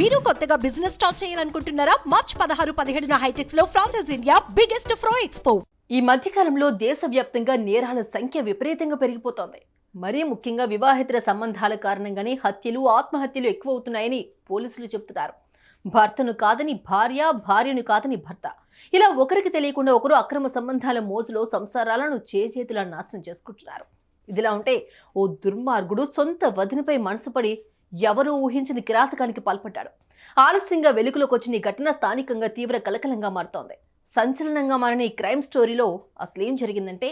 మీరు కొత్తగా business start చేయాలనుకుంటున్నారా? మార్చ్ పదహారు పదిహేడున హైటెక్స్లో ఫ్రాన్సెస్ ఇండియా బిగ్గెస్ట్ ఫ్రో ఎక్స్పో ఈ మధ్యకాలంలో దేశవ్యాప్తంగా నేరాల సంఖ్య విపరీతంగా పెరిగిపోతోంది. మరీ ముఖ్యంగా వివాహేతర సంబంధాల కారణంగానే హత్యలు ఆత్మహత్యలు ఎక్కువ అవుతున్నాయని పోలీసులు చెబుతున్నారు. భర్తను కాదని భార్య భార్యను కాదని భర్త. ఇలా ఒకరికి తెలియకుండా ఒకరు అక్రమ సంబంధాల మోజులో సంసారాలను చేతులను నాశనం చేసుకుంటున్నారు. ఇదిలా ఉంటే ఓ దుర్మార్గుడు సొంత వదినపై మనసుపడి ఎవరూ ఊహించని కిరాతకానికి పాల్పడ్డాడు. ఆలస్యంగా వెలుగులోకి వచ్చిన ఈ ఘటన స్థానికంగా తీవ్ర కలకలంగా మారుతోంది. సంచలనంగా మారిన ఈ క్రైమ్ స్టోరీలో అసలు ఏం జరిగిందంటే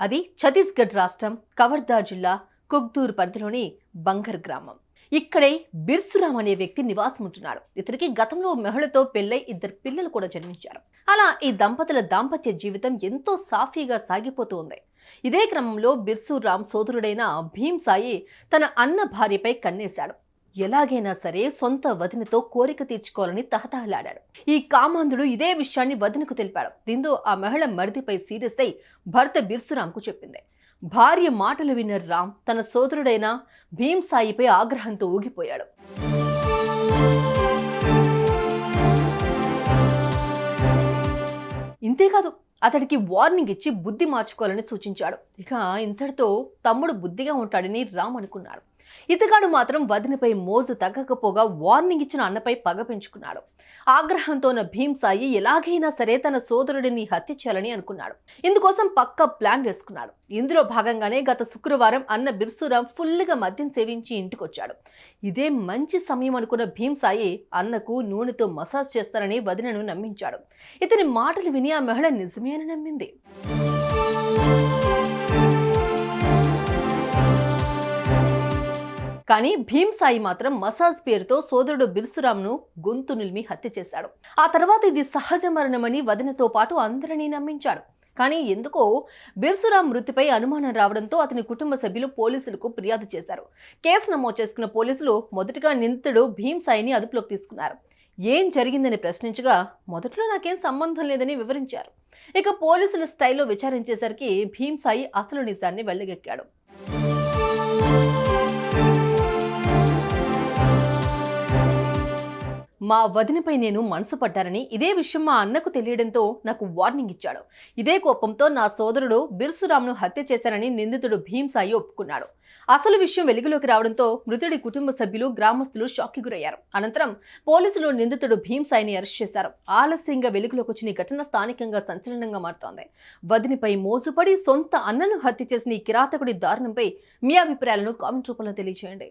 అది ఛత్తీస్గఢ్ రాష్ట్రం కవర్ధా జిల్లా కుగ్దూర్ పరిధిలోని బంగర్ గ్రామం. ఇక్కడే బిర్సురామ్ అనే వ్యక్తి నివాసం ఉంటున్నాడు ఇతనికి గతంలో మహిళతో పెళ్ళై ఇద్దరు పిల్లలు కూడా జన్మించారు. అలా ఈ దంపతుల దాంపత్య జీవితం ఎంతో సాఫీగా సాగిపోతూ ఉంది. ఇదే క్రమంలో బిర్సురామ్ సోదరుడైన భీమ్ సాయి తన అన్న భార్యపై కన్నేశాడు. ఎలాగైనా సరే సొంత వదినతో కోరిక తీర్చుకోవాలని తహతహలాడాడు. ఈ కామాంధుడు ఇదే విషయాన్ని వదినకు తెలిపాడు. దీంతో ఆ మహిళ మరిదిపై సీరియస్ అయి భర్త బిర్సురామ్కు చెప్పింది. భార్య మాటలు విన్న రామ్ తన సోదరుడైన భీమ్ సాయిపై ఆగ్రహంతో ఊగిపోయాడు. ఇంతేకాదు అతడికి వార్నింగ్ ఇచ్చి బుద్ధి మార్చుకోవాలని సూచించాడు. ఇక ఇంతటితో తమ్ముడు బుద్ధిగా ఉంటాడని రామ్ అనుకున్నాడు. ఇతగాడు మాత్రం వదినపై మోజు తగ్గకపోగా వార్నింగ్ ఇచ్చిన అన్నపై పగ పెంచుకున్నాడు. ఆగ్రహంతో ఉన్న భీంసాయి ఎలాగైనా సరే తన సోదరుడిని హత్య చేయాలని అనుకున్నాడు. ఇందుకోసం పక్క ప్లాన్ వేసుకున్నాడు. ఇందులో భాగంగానే గత శుక్రవారం అన్న బిర్సురాం ఫుల్గా మద్యం సేవించి ఇంటికొచ్చాడు. ఇదే మంచి సమయం అనుకున్న భీంసాయి అన్నకు నూనెతో మసాజ్ చేస్తానని వదినను నమ్మించాడు. ఇతని మాటలు విని ఆ మహిళ నిజమే నమ్మింది. కానీ భీమ్ సాయి మాత్రం మసాజ్ పేరుతో సోదరుడు బిర్సురామ్ను గొంతు నిలిమి హత్య చేశాడు. ఆ తర్వాత ఇది సహజ మరణమని వదినతో పాటు అందరినీ నమ్మించాడు. కానీ ఎందుకో బిర్సురామ్ మృతిపై అనుమానం రావడంతో అతని కుటుంబ సభ్యులు పోలీసులకు ఫిర్యాదు చేశారు. కేసు నమోదు చేసుకున్న పోలీసులు మొదటగా నిందితుడు భీమ్ సాయిని అదుపులోకి తీసుకున్నారు. ఏం జరిగిందని ప్రశ్నించగా మొదట్లో నాకేం సంబంధం లేదని వివరించారు. ఇక పోలీసుల స్టైల్లో విచారించేసరికి భీమ్ సాయి అసలు నిజాన్ని వెళ్ళగెక్కాడు మా వదినపై నేను మనసు పడ్డారని ఇదే విషయం మా అన్నకు తెలియడంతో నాకు వార్నింగ్ ఇచ్చాడు. ఇదే కోపంతో నా సోదరుడు బిర్సురామ్ను హత్య చేశానని నిందితుడు భీమ్సాయి ఒప్పుకున్నాడు. అసలు విషయం వెలుగులోకి రావడంతో మృతుడి కుటుంబ సభ్యులు గ్రామస్తులు షాక్కి గురయ్యారు. అనంతరం పోలీసులు నిందితుడు భీమ్సాయిని అరెస్ట్ చేశారు. ఆలస్యంగా వెలుగులోకి వచ్చిన ఘటన స్థానికంగా సంచలనంగా మారుతోంది. వదినిపై మోజుపడి సొంత అన్నను హత్య చేసిన ఈ కిరాతకుడి దారుణంపై మీ అభిప్రాయాలను కామెంట్ రూపంలో తెలియజేయండి